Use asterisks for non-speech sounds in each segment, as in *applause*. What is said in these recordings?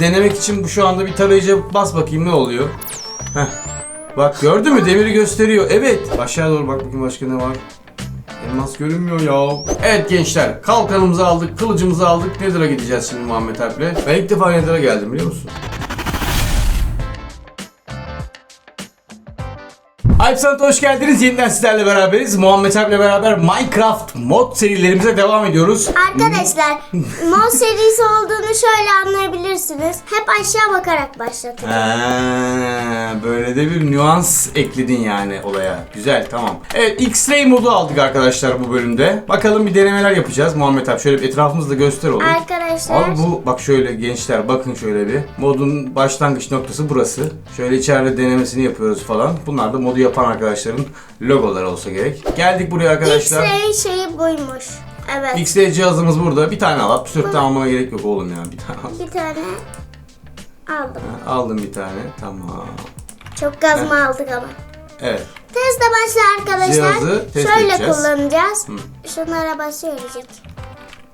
Denemek için bu şu anda bir tarayıcıya bas bakayım ne oluyor. Heh. Bak gördün mü demiri gösteriyor. Evet. Aşağı doğru bak bakayım başka ne var. Elmas görünmüyor ya. Evet gençler kalkanımızı aldık, kılıcımızı aldık. Nether'a gideceğiz şimdi Muhammed Alp'le. Ben ilk defa Nether'a geldim biliyor musun? Alp Sanat hoş geldiniz. Yeniden sizlerle beraberiz. Muhammed Alp'le beraber Minecraft mod serilerimize devam ediyoruz. Arkadaşlar mod serisi olduğunu şöyle anlayabilirsiniz. Hep aşağı bakarak başlatın. Ha, böyle de bir nüans ekledin yani olaya. Güzel tamam. Evet X-Ray modu aldık arkadaşlar bu bölümde. Bakalım bir denemeler yapacağız. Muhammed abi şöyle bir etrafımızda göster oğlum. Arkadaşlar Abi bu bak şöyle gençler bakın şöyle bir. Modun başlangıç noktası burası. Şöyle içeride denemesini yapıyoruz falan. Bunlar da modu yapan arkadaşların logoları olsa gerek. Geldik buraya arkadaşlar. X-ray şeyi buymuş. Evet. X-Ray cihazımız burada. Bir tane al. 64 tane almana gerek yok oğlum ya. Bir tane al. Bir tane aldım. Ha, Aldım bir tane. Tamam. Çok kazma aldık ama. Evet. Teste başla arkadaşlar. Cihazı test şöyle edeceğiz. kullanacağız. Şunlara basıyoruz ilk.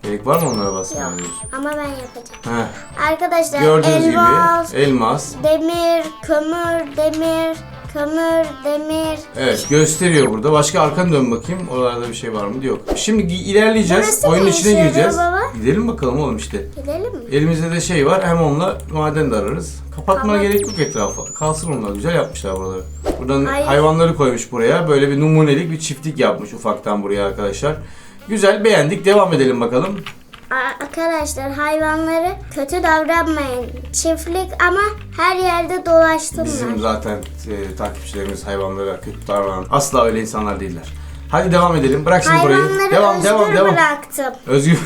Gerek var mı onlara basmaya Yok. Ama ben yapacağım. Heh. Arkadaşlar Gördüğünüz elmas, gibi elmas. demir, kömür, demir, kömür, demir. Evet gösteriyor burada. Başka arkanı dön bakayım. Oralarda bir şey var mı? Yok. Şimdi gi- ilerleyeceğiz. Burası Oyunun ne içine gireceğiz. baba? Gidelim bakalım oğlum işte. Gidelim mi? Elimizde de şey var. Hem onunla maden de ararız. Kapatmana Tamam. gerek yok etrafı. Kalsın onlar. Güzel yapmışlar buraları. Buradan Ay. hayvanları koymuş buraya. Böyle bir numunelik bir çiftlik yapmış ufaktan buraya arkadaşlar. Güzel beğendik. Devam edelim bakalım. Arkadaşlar hayvanları kötü davranmayın. Çiftlik ama her yerde dolaştırmayın. Bizim zaten e, takipçilerimiz hayvanlara kötü davranan asla öyle insanlar değiller. Hadi devam edelim. Bırak şimdi burayı. Hayvanları Devam özgür devam devam. bıraktım. Özgür.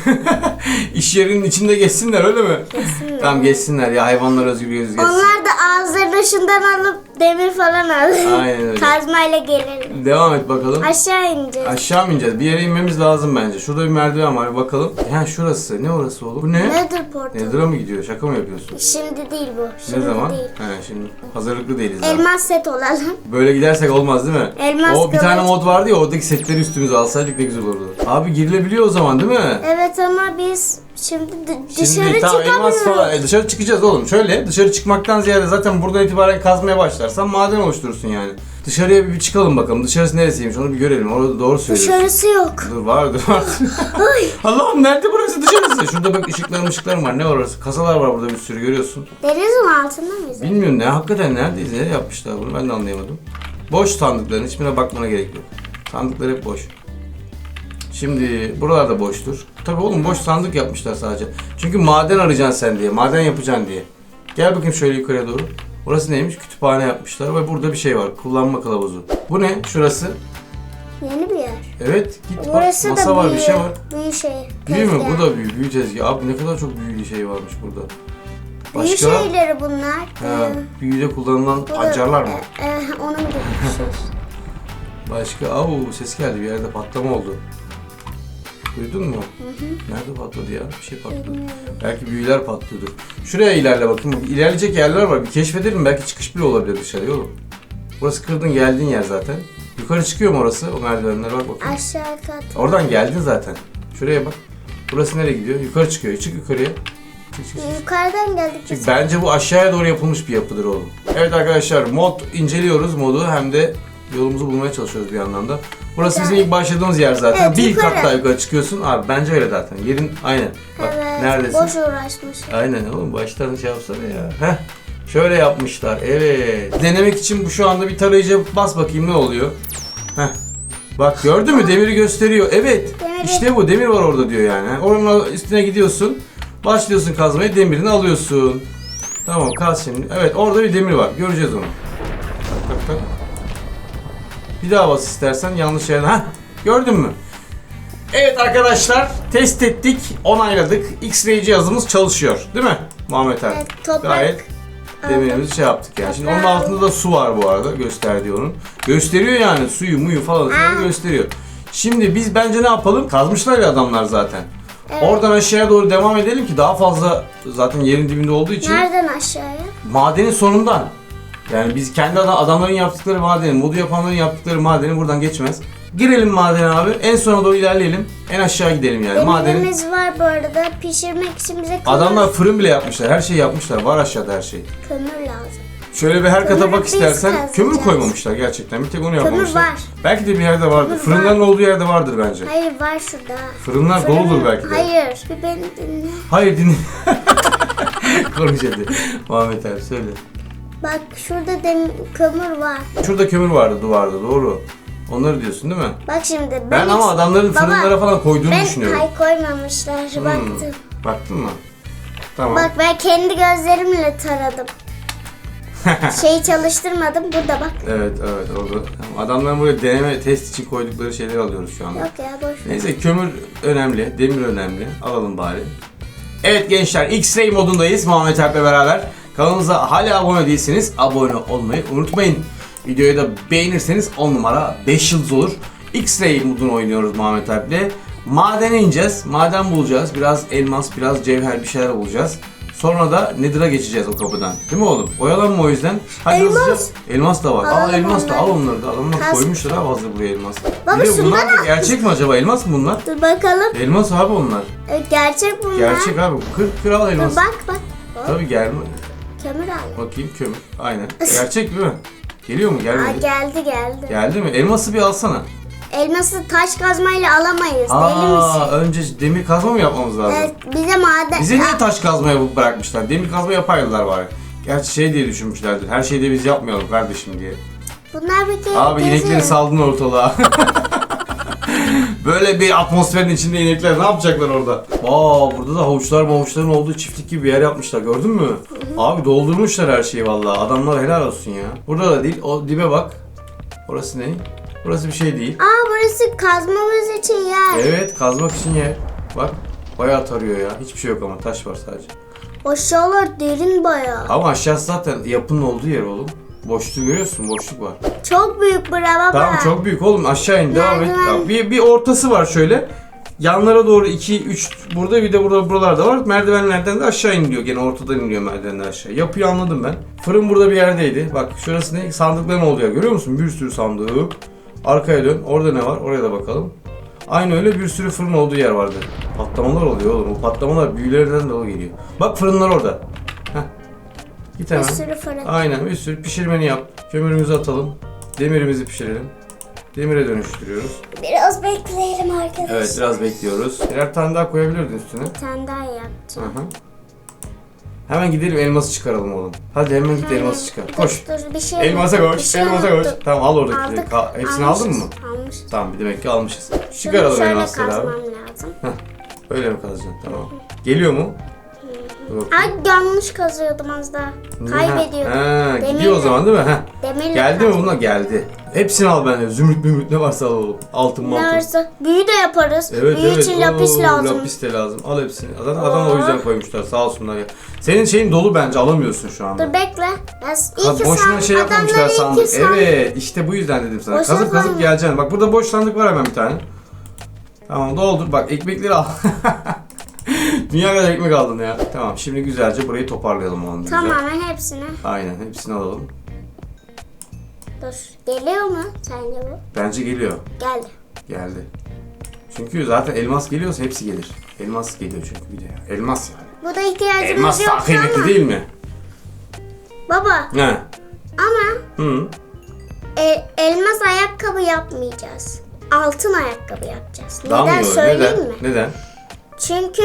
*laughs* İş yerinin içinde geçsinler öyle mi? Geçsinler. Tamam geçsinler ya hayvanlar özgür geçsin. Onlar da ağızlarını şundan alıp demir falan alır. Aynen öyle. Kazmayla gelir. Devam et bakalım. Aşağı ineceğiz. Aşağı mı ineceğiz? Bir yere inmemiz lazım bence. Şurada bir merdiven var. Bakalım. Ha şurası. Ne orası oğlum? Bu ne? Nedir portal? Nether'a mı gidiyor? Şaka mı yapıyorsun? Şimdi değil bu. Şimdi ne zaman? değil. He şimdi hazırlıklı değiliz daha. Elmas set olalım. Böyle gidersek olmaz değil mi? Elmas o bir tane kılıç. mod vardı ya oradaki setleri üstümüze alsaydık ne güzel olurdu. Abi girilebiliyor o zaman değil mi? Evet ama biz şimdi d- dışarı Şimdi tamam elmas çıkamıyoruz. falan. E, dışarı çıkacağız oğlum. Şöyle dışarı çıkmaktan ziyade zaten buradan itibaren kazmaya başlarsan maden oluşturursun yani. Dışarıya bir, bir çıkalım bakalım. Dışarısı neresiymiş onu bir görelim. Orada doğru söylüyorsun. Dışarısı yok. Dur vardır vardır. *laughs* Allah'ım nerede burası dışarısı? Şurada bak ışıklarım ışıklarım var. Ne var orası? Kasalar var burada bir sürü görüyorsun. Denizin altında mıyız? Bilmiyorum ne hakikaten neredeyiz? Ne yapmışlar bunu ben de anlayamadım. Boş sandıkların hiçbirine bakmana gerek yok. Sandıklar hep boş. Şimdi buralarda boştur. Tabii oğlum boş sandık yapmışlar sadece. Çünkü maden arayacaksın sen diye. Maden yapacaksın diye. Gel bakayım şöyle yukarıya doğru. Orası neymiş? Kütüphane yapmışlar ve burada bir şey var. Kullanma kılavuzu. Bu ne? Şurası. Yeni bir yer. Evet git bak. Burası Masa da var büyü. bir şey var. Büyü şey. Büyü mü? Bu da büyü. Büyü tezgahı. Abi ne kadar çok büyülü şey varmış burada. Büyü Başka? şeyleri bunlar. Ha, Ee, büyüde kullanılan bu pancarlar mı? e, e, bir şey. Başka? Aa ses geldi bir yerde patlama oldu. Duydun mu? Nerede patladı ya? Bir şey patladı. Belki büyüler patlıyordur. Şuraya ilerle bakayım. Bak, İlerleyecek yerler var. Bir keşfedelim. Belki çıkış bile olabilir dışarıya oğlum. Burası kırdın geldiğin yer zaten. Yukarı çıkıyor mu orası? O merdivenlere bak bakayım. Aşağı kat. Oradan geldin zaten. Şuraya bak. Burası nereye gidiyor? Yukarı çıkıyor. Çık yukarıya. Çık çık çık. Yukarıdan geldik. Çünkü bence bu aşağıya doğru yapılmış bir yapıdır oğlum. Evet arkadaşlar mod inceliyoruz modu hem de yolumuzu bulmaya çalışıyoruz bir yandan da. Burası bizim ilk başladığımız yer zaten. Evet, bir yukarı. kat daha yukarı çıkıyorsun. Abi bence öyle zaten. Yerin aynen. Bak Evet. neredesin? Boş uğraşmış. Aynen oğlum baştan şey yapsana ya. Heh. Şöyle yapmışlar. Evet. Denemek için bu şu anda bir tarayıcıya bas bakayım ne oluyor. Heh. Bak gördün mü demiri gösteriyor. Evet. Demiri- İşte bu demir var orada diyor yani. Oranın üstüne gidiyorsun. Başlıyorsun kazmaya demirini alıyorsun. Tamam kaz şimdi. Evet orada bir demir var. Göreceğiz onu. Tak tak tak. Bir daha bas istersen yanlış yerden. Heh. Gördün mü? Evet arkadaşlar test ettik, onayladık. X-ray cihazımız çalışıyor. Değil mi Muhammed Ali? Evet, toprak Gayet demirimizi şey yaptık yani. Şimdi onun altında da su var bu arada gösterdiği onun. Gösteriyor yani suyu muyu falan filan gösteriyor. Şimdi biz bence ne yapalım? Kazmışlar ya adamlar zaten. Oradan aşağıya doğru devam edelim ki daha fazla zaten yerin dibinde olduğu için Nereden aşağıya? madenin sonundan. Yani biz kendi adam, adamların yaptıkları madeni, modu yapanların yaptıkları madeni buradan geçmez. Girelim madene abi. En sona doğru ilerleyelim. En aşağı gidelim yani. Madenin Demirimiz var bu arada. Pişirmek için bize kömür, Adamlar fırın bile yapmışlar. Her şeyi yapmışlar. Var aşağıda her şey. kömür lazım. Şöyle bir her kata Kömürü bak biz istersen. kazacağız. Kömür koymamışlar gerçekten. Bir tek onu yapmamışlar. var. Belki de bir yerde vardır. Kömür Fırınların olduğu yerde vardır bence. Hayır var şurada. Fırınlar Fırın- doludur belki de. Hayır. Bir beni dinle. Hayır dinle. *laughs* Konuş hadi. Muhammed abi söyle. Bak şurada dem kömür var. Şurada kömür vardı duvarda doğru. Onları diyorsun değil mi? Bak şimdi ben, Ben ama adamların Baba, fırınlara falan koyduğunu ben düşünüyorum. hay koymamışlar. Hmm, Baktım. Baktın mı? Tamam. Bak ben kendi gözlerimle taradım. *laughs* Şeyi çalıştırmadım. Burada bak. Evet evet orada. Tamam, Adamların buraya deneme test için koydukları şeyleri alıyoruz şu anda. Yok ya boş ver. Neyse kömür önemli, demir önemli. Alalım bari. Evet gençler X-Ray modundayız Muhammed Alp'le beraber. Kanalımıza hala abone değilseniz abone olmayı unutmayın. Videoyu da beğenirseniz 10 numara 5 yıldız olur. X-Ray modunu oynuyoruz Muhammed Alp'le. Madene ineceğiz, maden bulacağız. Biraz elmas, biraz cevher bir şeyler bulacağız. Sonra da Nether'a geçeceğiz o kapıdan. Değil mi oğlum? Oyalanma o yüzden. Hadi Elmas. hızlıca- Elmas da var. Al Alalım elmas da al onları. da. Adamlar Kas- koymuşlar abi hazır buraya elmas. Baba, Bir de bunlar da gerçek mi acaba? Elmas mı bunlar? Dur bakalım. Elmas abi onlar. E, Gerçek bunlar. Gerçek abi. Kır kral Dur elmas. bak bak. Hop, Tabii gelme. Kömür al. Bakayım kömür. Aynen. Gerçek değil mi? Geliyor mu? Aa, Gelmedi. geldi geldi. Geldi mi? Elması bir alsana. Elması taş kazmayla alamayız. Deli Aa, misin? önce demir kazma mı yapmamız lazım? Evet, bize maden... Bize niye taş kazmaya bırakmışlar? Demir kazma yapardılar bari. Gerçi şey diye düşünmüşlerdir. Her şeyi de biz yapmayalım kardeşim diye. Bunlar bir kere Abi inekleri geziyor. saldın ortalığa. *laughs* Böyle bir atmosferin içinde inekler ne yapacaklar orada? Aa burada da havuçlar mavuçların olduğu çiftlik gibi bir yer yapmışlar gördün mü? Abi doldurmuşlar her şeyi vallahi. Adamlar helal olsun ya. Burada da değil. O dibe bak. Orası ne? Burası bir şey değil. Aa burası kazmamız için yer. Evet kazmak için yer. Bak bayağı tarıyor ya. Hiçbir şey yok ama taş var sadece. Aşağılar derin bayağı. Ama aşağısı zaten yapının olduğu yer oğlum. Boşluğu görüyorsun boşluk var. Çok büyük bura baba. Tamam çok büyük oğlum aşağı in devam et. Merdiven. Ya Bir, bir ortası var şöyle. Yanlara doğru 2 3 burada bir de burada buralarda var. Merdivenlerden de aşağı iniliyor. Gene ortadan iniyor merdivenler aşağı. Yapıyı anladım ben. Fırın burada bir yerdeydi. Bak şurası ne? Sandıkların olduğu yer. Görüyor musun? Bir sürü sandık. Arkaya dön. Orada ne var? Oraya da bakalım. Aynı öyle bir sürü fırın olduğu yer vardı. Patlamalar oluyor oğlum. O patlamalar büyülerden dolayı geliyor. Bak fırınlar orada. Heh. Git Bir sürü fırın. Aynen bir sürü pişirmeni yap. Kömürümüzü atalım. Demirimizi pişirelim. Demire dönüştürüyoruz. Biraz bekleyelim arkadaşlar. Evet biraz bekliyoruz. Birer tane daha koyabilirdin üstüne. Bir tane daha yapacağım. hı. Hemen gidelim elması çıkaralım oğlum. Hadi hemen git elması çıkar. Koş. Dur, bir şey Elmasa bir koş. şey elmasa koş. Tamam al oradakileri. Aldık. Ka- hepsini aldın mı? Almışız, Almışız. Tamam bir demek ki almışız. Şunu Çıkaralım şöyle elmasları abi. kazmam lazım. Öyle mi kazacaksın? Tamam. Geliyor mu? Dur. Ay yanlış kazıyordum az daha. Kaybediyorum. Ha, gidiyor o zaman değil mi? Ha. Demirle Geldi mi bunlar? Geldi. Hepsini al bende. Zümrüt mümrüt ne varsa al oğlum. Altın Ne mantın. varsa büyü de yaparız. Evet büyü evet. için lapis Oo, lazım. Lapis de lazım. Al hepsini. Adam, adam o yüzden koymuşlar. Sağ olsunlar ya. Senin şeyin dolu bence alamıyorsun şu anda. Dur bekle. Ben Ha, iyi ki boşuna san- şey yapmamışlar adamlar iyi ki sandık. san- Evet işte bu yüzden dedim sana. Boşuna kazıp kazıp geleceksin. Bak burada boş sandık var hemen bir tane. Tamam doldur. Bak ekmekleri al. *laughs* Dünya kadar ekmek aldın ya. Tamam şimdi güzelce burayı toparlayalım. Güzel. Tamamen hepsini. Aynen hepsini alalım. Dur. Geliyor mu sence bu? Bence geliyor. Geldi. Geldi. Çünkü zaten elmas geliyorsa hepsi gelir. Elmas geliyor çünkü bir de ya. Elmas yani. Bu da ihtiyacımız Elmas daha kıymetli ama. değil mi? Baba He. ama Hı. e, elmas ayakkabı yapmayacağız. Altın ayakkabı yapacağız. Neden olur? söyleyeyim Neden? mi? Neden? Çünkü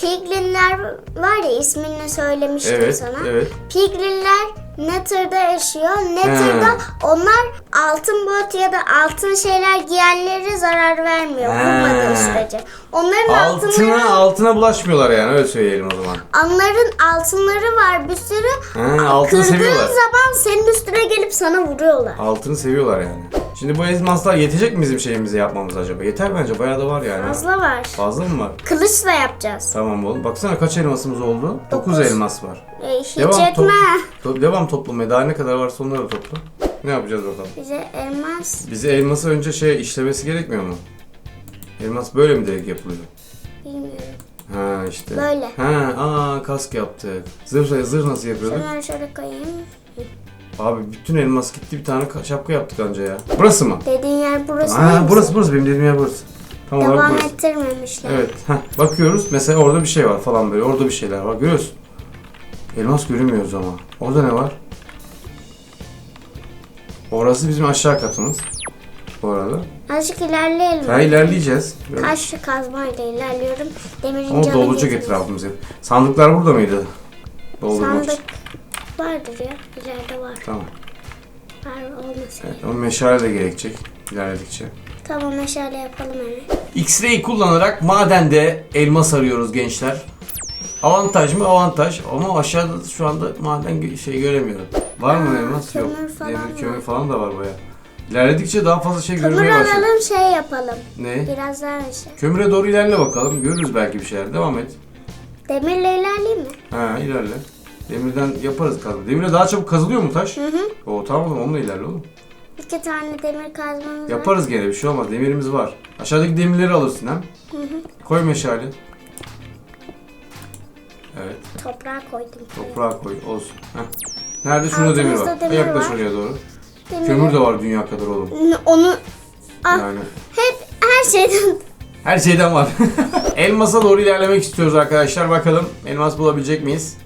piglinler var ya ismini söylemiştim Evet, sana. evet. Piglinler Nether'da yaşıyor. Nether'da onlar altın bot ya da altın şeyler giyenlere zarar vermiyor. He. Vurmadığı sürece. Onların altınları, Altına altına bulaşmıyorlar yani öyle söyleyelim o zaman. onların altınları var bir sürü. He, altını Kırdığın seviyorlar. zaman senin üstüne gelip sana vuruyorlar. Altını seviyorlar yani. Şimdi bu elmaslar yetecek mi bizim şeyimizi yapmamız acaba? Yeter bence bayağı da var yani. Fazla var. Fazla mı var? Kılıçla yapacağız. Tamam oğlum. Baksana kaç elmasımız oldu? 9 Dokuz. elmas var. E, hiç Devam, etme. to- devam toplamaya. Daha ne kadar varsa onları da topla. Ne yapacağız bakalım? Bize elmas Bize elması önce şey işlemesi gerekmiyor mu? Elmas böyle mi direkt yapılıyor? bilmiyorum. Ha işte. Böyle. Ha, aa kask yaptık. Zırh, zırh nasıl yapıyorduk? Şunları şöyle koyayım. Abi bütün elmas gitti bir tane ka- şapka yaptık anca ya. Burası mı? Dediğin yer burası değil Ha mi? burası burası benim dediğim yer burası. Tam olarak Devam burası. ettirmemişler. Evet. Heh, bakıyoruz. Mesela orada bir şey var falan böyle. Orada bir şeyler var. Görüyorsun. Elmas göremiyoruz ama. Orada ne var? Orası bizim aşağı katımız. Bu arada. Azıcık ilerleyelim. Daha ilerleyeceğiz. Böyle. Taş kazmayla ilerliyorum. Demirin Ama canı dolacak gitmez. etrafımız hep. Sandıklar burada mıydı? Doldurmak Sandık için. Vardır ya. İleride var. Tamam. Var olmasın. Evet, ama meşale de gerekecek ilerledikçe. Tamam meşale yapalım hemen. X-ray kullanarak madende elmas arıyoruz gençler. Avantaj mı? Avantaj. Ama aşağıda şu anda maden şey göremiyorum. Var mı Aa, elmas? Yok. falan Demir, var. kömür falan da var baya. İlerledikçe daha fazla şey Kömür görmeye başladık. alalım şey yapalım. Ne? Biraz daha meşale. Kömüre doğru ilerle bakalım. Görürüz belki bir şeyler. Devam et. Demirle ilerleyeyim mi? Ha ilerle. Demirden yaparız kazma. Demirle daha çabuk kazılıyor mu taş? Hı hı. Oo tamam o zaman onunla ilerle oğlum. İki tane demir kazmamız var. Yaparız gene bir şey olmaz. Demirimiz var. Aşağıdaki demirleri alırsın hem. Koy meşale. Evet. Toprağa koydum. Toprağa koy. Olsun. Heh. Nerede? Şurada demir var. Demir Yaklaş var. oraya doğru. Demiri- Kömür de var dünya kadar oğlum. Onu Ah. Yani hep her şeyden her şeyden var. *laughs* Elmasa doğru ilerlemek istiyoruz arkadaşlar. Bakalım elmas bulabilecek miyiz?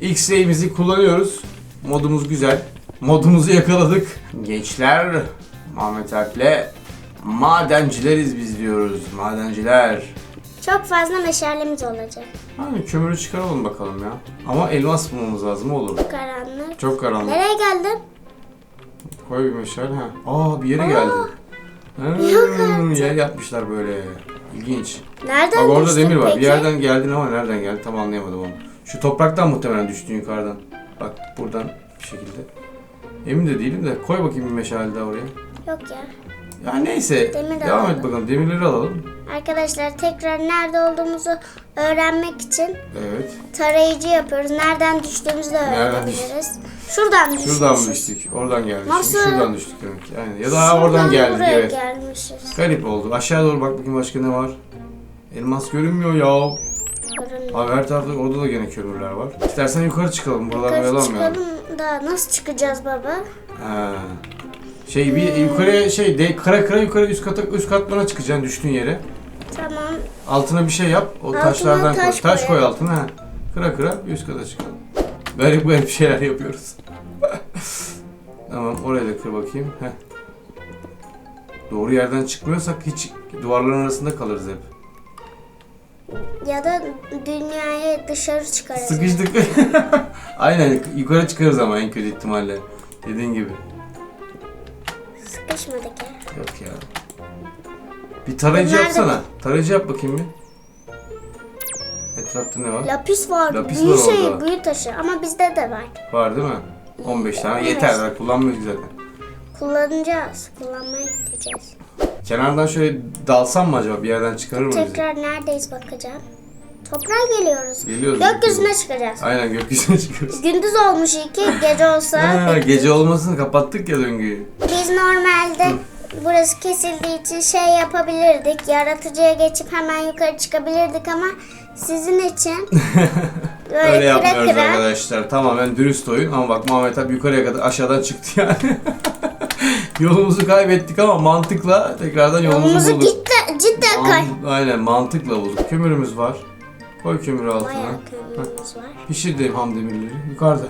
X-ray'imizi kullanıyoruz. Modumuz güzel. Modumuzu yakaladık. Gençler, Muhammed Alp'le madencileriz biz diyoruz. Madenciler. çok fazla meşalemiz olacak. Hani kömürü çıkaralım bakalım ya. Ama elmas bulmamız lazım olur. Karanlık. Çok karanlık. Nereye geldin? Koy bir meşale ha. Aa bir yere geldi. Yok Hmm, yer yapmışlar böyle. İlginç. Nereden Bak orada demir var. Bir yerden geldin ama nereden geldi tam anlayamadım onu. Şu topraktan muhtemelen düştün yukarıdan. Bak buradan bir şekilde. Emin de değilim de koy bakayım bir meşale daha oraya. Yok ya. Ya neyse Demir devam alalım. et bakalım demirleri alalım. Arkadaşlar tekrar nerede olduğumuzu öğrenmek için Evet. tarayıcı yapıyoruz. Nereden düştüğümüzü de Nereden öğrenebiliriz. Şuradan düşmüşüz. Şuradan mı düştük? Oradan geldik. Nasıl? Şuradan düştük demek ki. Aynen. Ya da Şuradan oradan geldik buraya evet. gelmişiz. Garip oldu. Aşağı doğru bak bakayım başka ne var. Elmas görünmüyor ya. Abi her tarafta orada da gene kömürler var. İstersen yukarı çıkalım. Buralar Yukarı oyalanmayalım. çıkalım da nasıl çıkacağız baba? Ha. Şey bir yukarıya şey de kara kara yukarı üst kata üst katmana çıkacaksın düştüğün yere. Tamam. Altına bir şey yap. O Altına taşlardan taş koy. Taş koy koyalım. altına. Ha. Kıra kıra üst kata çıkalım. Garip garip şeyler yapıyoruz. *laughs* tamam oraya da kır bakayım. Heh. Doğru yerden çıkmıyorsak hiç duvarların arasında kalırız hep. Ya da dünyaya dışarı çıkarız. Sıkıştık. *laughs* Aynen yukarı çıkarız ama en kötü ihtimalle. Dediğin gibi. Sıkışmadık ya. Yok ya. Bir tarayıcı Bunlar da yapsana. Tarayıcı yap bakayım bir. Etrafta ne var? Lapis var. Lapis büyü var şey, orada. büyü taşı. Ama bizde de var. Var değil mi? 15 tane Evet. yeter. Daha kullanmıyoruz zaten. Kullanacağız. Kullanmaya gideceğiz. Kenardan şöyle dalsam mı acaba? Bir yerden çıkarır mı bizi? Tekrar neredeyiz bakacağım. Toprağa geliyoruz. Geliyoruz. Gökyüzüne çıkacağız. Aynen gökyüzüne çıkıyoruz. Gündüz olmuş iki, *laughs* gece olsa Ha, gece olmasını kapattık ya döngüyü. Biz normalde burası kesildiği için şey yapabilirdik. Yaratıcıya geçip hemen yukarı çıkabilirdik ama sizin için *laughs* böyle Öyle kıra yapmıyoruz kıra arkadaşlar. Tamamen dürüst oyun ama bak Muhammed abi yukarıya kadar aşağıdan çıktı yani. *laughs* Yolumuzu kaybettik ama mantıkla tekrardan yolumuzu, yolumuzu bulduk. gitti, cidden kay. Man- Aynen mantıkla bulduk. Kömürümüz var. Koy kömürü altına. Bayağı kömürümüz var. Pişir de ham demirleri. Yukarıda.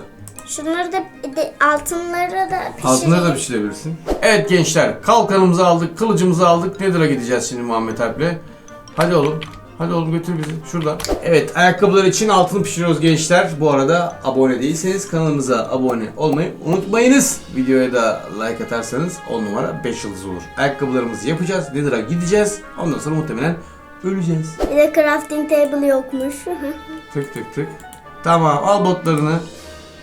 Şunları da de, altınları da pişirelim. Altınları da pişirebilirsin. Evet gençler. Kalkanımızı aldık. Kılıcımızı aldık. Nether'a gideceğiz şimdi Muhammed Alp'le. Hadi oğlum. Hadi oğlum götür bizi. Şurada. Evet ayakkabılar için altın pişiriyoruz gençler. Bu arada abone değilseniz kanalımıza abone olmayı unutmayınız. Videoya da like atarsanız 10 numara 5 yıldız olur. Ayakkabılarımızı yapacağız. Nether'a gideceğiz. Ondan sonra muhtemelen öleceğiz. Bir de crafting table yokmuş. *laughs* Tık tık tık. Tamam al botlarını.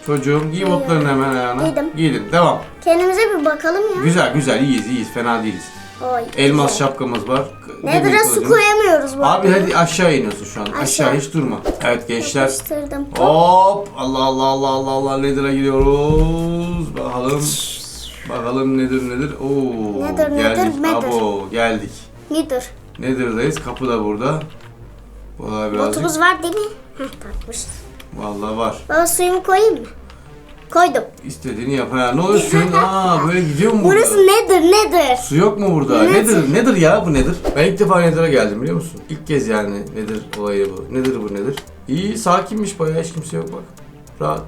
Çocuğum giy botlarını hemen ayağına. Giydim. Giydin. Devam. Kendimize bir bakalım ya. Güzel güzel iyiyiz iyiyiz fena değiliz. Oy. Elmas şapkamız var. Nether'a Demir su kılıcımız. koyamıyoruz bu Abi arada. hadi aşağı iniyorsun şu an. Aşağı, Aşağı. hiç durma. Evet gençler. Yapıştırdım. Hop Allah Allah Allah Allah Allah Nether'a gidiyoruz. Bakalım. Bakalım nedir nedir. Oo. Nedir, nedir, geldik. nedir? Abo geldik. Nedir? Nether'dayız. Kapı da burada. Vallahi birazcık. Botumuz var değil mi? Heh takmışız. Vallahi var. Baba suyumu koyayım mı? Koydum. İstediğini yap. Ha, ne oluyorsun? *laughs* Aa böyle gidiyor mu Burası burada? nedir nedir? Su yok mu burada? Nedir? Nedir? Nedir ya bu nedir? Ben ilk defa Nether'a geldim biliyor musun? İlk kez yani nedir olayı bu? Nedir bu nedir? İyi sakinmiş bayağı hiç kimse yok bak. Rahat.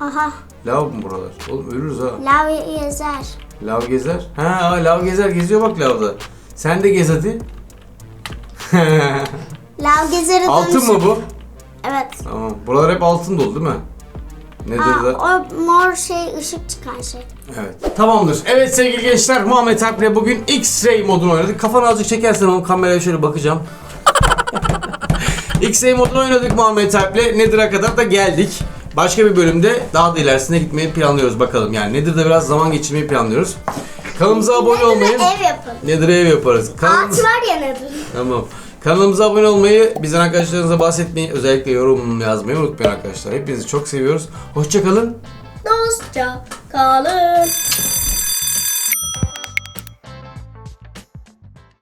Aha. Lav mı buralar? Oğlum ölürüz ha. Lav yazar. Lav gezer. Ha aa, lav gezer geziyor bak lavda. Sen de gez hadi. *laughs* Lav gezeri altın dönüşüm- mı bu? Evet. Tamam. Buralar hep altın dolu değil mi? Aa, Nether'da. o mor şey ışık çıkan şey. Evet. Tamamdır. Evet sevgili gençler Muhammed Alp'le bugün X-Ray modunu oynadık. Kafanı azıcık çekersen onu kameraya şöyle bakacağım. *laughs* X-Ray modunu oynadık Muhammed Alp'le. Nether'a kadar da geldik. Başka bir bölümde daha da ilerisine gitmeyi planlıyoruz bakalım. Yani Nether'da biraz zaman geçirmeyi planlıyoruz. Kanalımıza abone olmayı... Ev yapalım. Nether'a ev yaparız. Kanalımız... Ağaç var ya nedir? Tamam. Kanalımıza abone olmayı, bizden arkadaşlarınıza bahsetmeyi, özellikle yorum yazmayı unutmayın arkadaşlar. Hepinizi çok seviyoruz. Hoşçakalın. Dostça kalın.